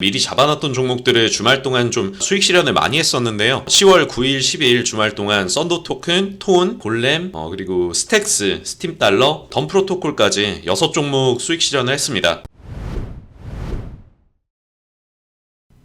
미리 잡아놨던 종목들을 주말 동안 좀 수익 실현을 많이 했었는데요. 10월 9일, 12일 주말 동안 썬더 토큰, 톤, 골렘, 어, 그리고 스택스, 스팀 달러, 덤 프로토콜까지 6종목 수익 실현을 했습니다.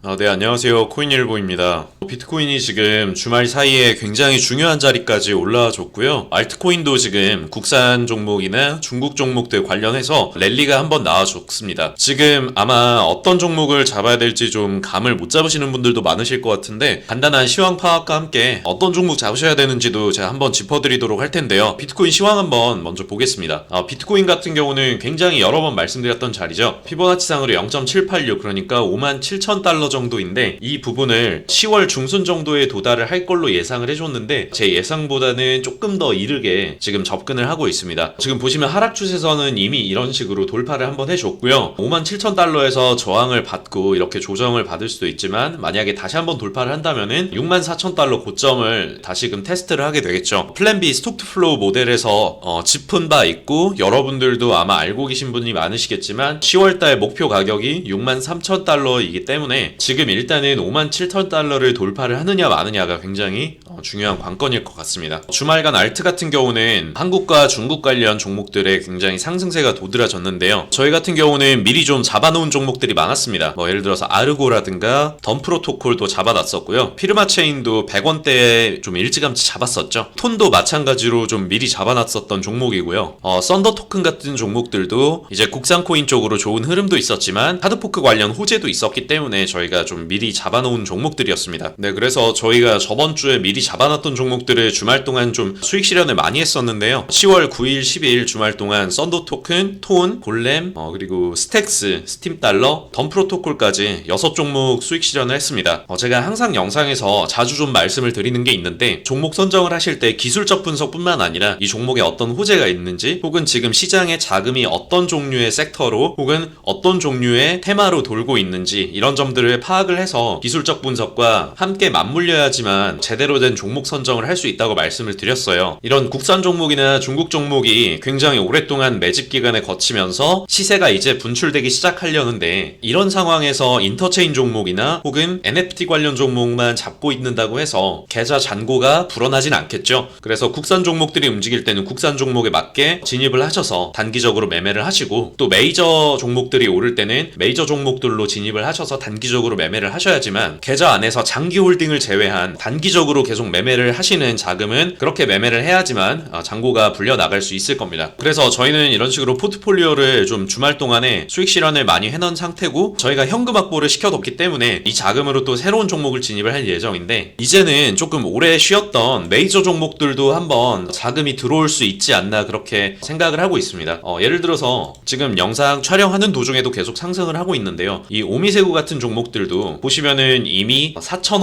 아, 네, 안녕하세요. 코인일보입니다. 비트코인이 지금 주말 사이에 굉장히 중요한 자리까지 올라와 줬고요. 알트코인도 지금 국산 종목이나 중국 종목들 관련해서 랠리가 한번 나와줬습니다. 지금 아마 어떤 종목을 잡아야 될지 좀 감을 못 잡으시는 분들도 많으실 것 같은데 간단한 시황 파악과 함께 어떤 종목 잡으셔야 되는지도 제가 한번 짚어드리도록 할 텐데요. 비트코인 시황 한번 먼저 보겠습니다. 아, 비트코인 같은 경우는 굉장히 여러 번 말씀드렸던 자리죠. 피보나치상으로 0.786 그러니까 5만 7천 달러 정도인데 이 부분을 10월 중순 정도에 도달을 할 걸로 예상을 해줬는데 제 예상보다는 조금 더 이르게 지금 접근을 하고 있습니다. 지금 보시면 하락 추세선은 이미 이런 식으로 돌파를 한번 해줬고요. 5만 7천 달러에서 저항을 받고 이렇게 조정을 받을 수도 있지만 만약에 다시 한번 돌파를 한다면은 6만 4천 달러 고점을 다시금 테스트를 하게 되겠죠. 플랜 B 스톡 투 플로우 모델에서 어, 짚은 바 있고 여러분들도 아마 알고 계신 분이 많으시겠지만 10월달 목표 가격이 6만 3천 달러이기 때문에 지금 일단은 5만 7천 달러를 돌파를 하느냐 마느냐가 굉장히 어, 중요한 관건일 것 같습니다. 주말간 알트 같은 경우는 한국과 중국 관련 종목들의 굉장히 상승세가 도드라졌는데요. 저희 같은 경우는 미리 좀 잡아놓은 종목들이 많았습니다. 뭐 예를 들어서 아르고라든가 덤 프로토콜도 잡아놨었고요. 피르마 체인도 100원대에 좀 일찌감치 잡았었죠. 톤도 마찬가지로 좀 미리 잡아놨었던 종목이고요. 어, 썬더 토큰 같은 종목들도 이제 국산 코인 쪽으로 좋은 흐름도 있었지만 하드포크 관련 호재도 있었기 때문에 저희가 좀 미리 잡아놓은 종목들이었습니다. 네, 그래서 저희가 저번 주에 미리 잡아놨던 종목들을 주말 동안 좀 수익 실현을 많이 했었는데요. 10월 9일, 12일 주말 동안 썬더 토큰, 톤, 골렘, 어, 그리고 스택스, 스팀 달러, 덤 프로토콜까지 6종목 수익 실현을 했습니다. 어, 제가 항상 영상에서 자주 좀 말씀을 드리는 게 있는데 종목 선정을 하실 때 기술적 분석뿐만 아니라 이 종목에 어떤 호재가 있는지 혹은 지금 시장의 자금이 어떤 종류의 섹터로 혹은 어떤 종류의 테마로 돌고 있는지 이런 점들을 파악을 해서 기술적 분석과 함께 맞물려야지만 제대로 된 종목 선정을 할 수 있다고 말씀을 드렸어요. 이런 국산 종목이나 중국 종목이 굉장히 오랫동안 매집 기간을 거치면서 시세가 이제 분출되기 시작하려는데 이런 상황에서 인터체인 종목이나 혹은 NFT 관련 종목만 잡고 있는다고 해서 계좌 잔고가 불어나진 않겠죠. 그래서 국산 종목들이 움직일 때는 국산 종목에 맞게 진입을 하셔서 단기적으로 매매를 하시고 또 메이저 종목들이 오를 때는 메이저 종목들로 진입을 하셔서 단기적으로 매매를 하셔야지만 계좌 안에서 장기 홀딩을 제외한 단기적으로 계속 매매를 하시는 자금은 그렇게 매매를 해야지만 어, 잔고가 불려 나갈 수 있을 겁니다. 그래서 저희는 이런 식으로 포트폴리오를 좀 주말 동안에 수익 실현을 많이 해놓은 상태고 저희가 현금 확보를 시켜뒀기 때문에 이 자금으로 또 새로운 종목을 진입을 할 예정인데 이제는 조금 오래 쉬었던 메이저 종목들도 한번 자금이 들어올 수 있지 않나 그렇게 생각을 하고 있습니다. 어, 예를 들어서 지금 영상 촬영하는 도중에도 계속 상승을 하고 있는데요. 이 오미세구 같은 종목들도 보시면은 이미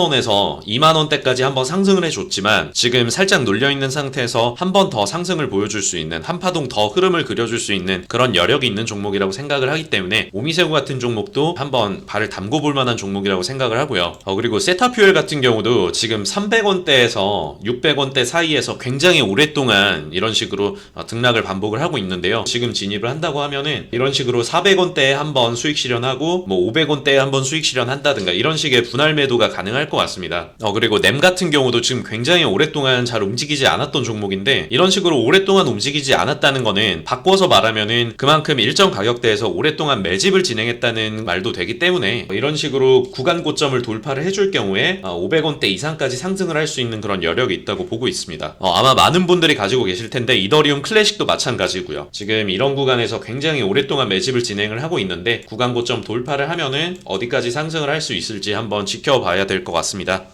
4,000원에서 2만원대까지 한번 상승을 해줬지만 지금 살짝 눌려있는 상태에서 한 번 더 상승을 보여줄 수 있는 한 파동 더 흐름을 그려줄 수 있는 그런 여력이 있는 종목이라고 생각을 하기 때문에 오미세구 같은 종목도 한번 발을 담궈 볼 만한 종목이라고 생각을 하고요. 어, 그리고 세타퓨엘 같은 경우도 지금 300원대에서 600원대 사이에서 굉장히 오랫동안 이런 식으로 어, 등락을 반복을 하고 있는데요. 지금 진입을 한다고 하면은 이런 식으로 400원대에 한번 수익 실현하고 뭐 500원대에 한번 수익 실현한다든가 이런 식의 분할 매도가 가능할 것 같습니다. 어, 그리고 램 같은 경우도 지금 굉장히 오랫동안 잘 움직이지 않았던 종목인데 이런 식으로 오랫동안 움직이지 않았다는 거는 바꿔서 말하면은 그만큼 일정 가격대에서 오랫동안 매집을 진행했다는 말도 되기 때문에 이런 식으로 구간 고점을 돌파를 해줄 경우에 500원대 이상까지 상승을 할 수 있는 그런 여력이 있다고 보고 있습니다. 어, 아마 많은 분들이 가지고 계실 텐데 이더리움 클래식도 마찬가지고요. 지금 이런 구간에서 굉장히 오랫동안 매집을 진행을 하고 있는데 구간 고점 돌파를 하면은 어디까지 상승을 할 수 있을지 한번 지켜봐야 될 것 같습니다.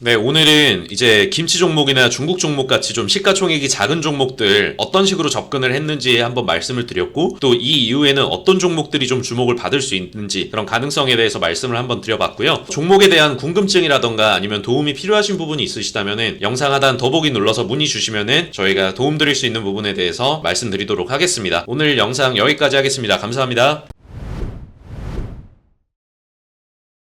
네, 오늘은 이제 김치 종목이나 중국 종목 같이 좀 시가총액이 작은 종목들 어떤 식으로 접근을 했는지 한번 말씀을 드렸고 또 이 이후에는 어떤 종목들이 좀 주목을 받을 수 있는지 그런 가능성에 대해서 말씀을 한번 드려봤고요. 종목에 대한 궁금증이라던가 아니면 도움이 필요하신 부분이 있으시다면은 영상 하단 더보기 눌러서 문의 주시면은 저희가 도움 드릴 수 있는 부분에 대해서 말씀드리도록 하겠습니다. 오늘 영상 여기까지 하겠습니다. 감사합니다.